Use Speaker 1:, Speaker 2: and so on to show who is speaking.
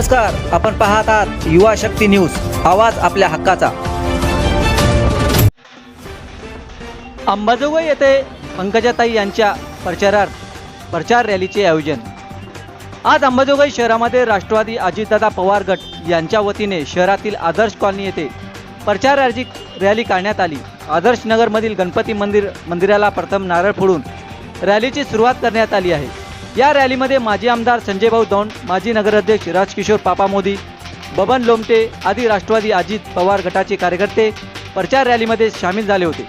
Speaker 1: नमस्कार आपण पाहत आहात युवा शक्ती न्यूज आवाज आपल्या हक्काचा. अंबाजोगाई येथे पंकजाताई यांच्या प्रचारार्थ प्रचार रॅलीचे आयोजन. आज अंबाजोगाई शहरामध्ये राष्ट्रवादी अजितदादा पवार गट यांच्या वतीने शहरातील आदर्श कॉलनी येथे प्रचार रॅली रॅली काढण्यात आली. आदर्श नगरमधील गणपती मंदिर मंदिराला प्रथम नारळ फोडून रॅलीची सुरुवात करण्यात आली आहे. या रॅलीमध्ये माजी आमदार संजय भाऊ दौंड माजी नगराध्यक्ष राजकिशोर पापा मोदी बबन लोमटे आदी राष्ट्रवादी अजित पवार गटाचे कार्यकर्ते प्रचार रॅलीमध्ये सामील झाले होते.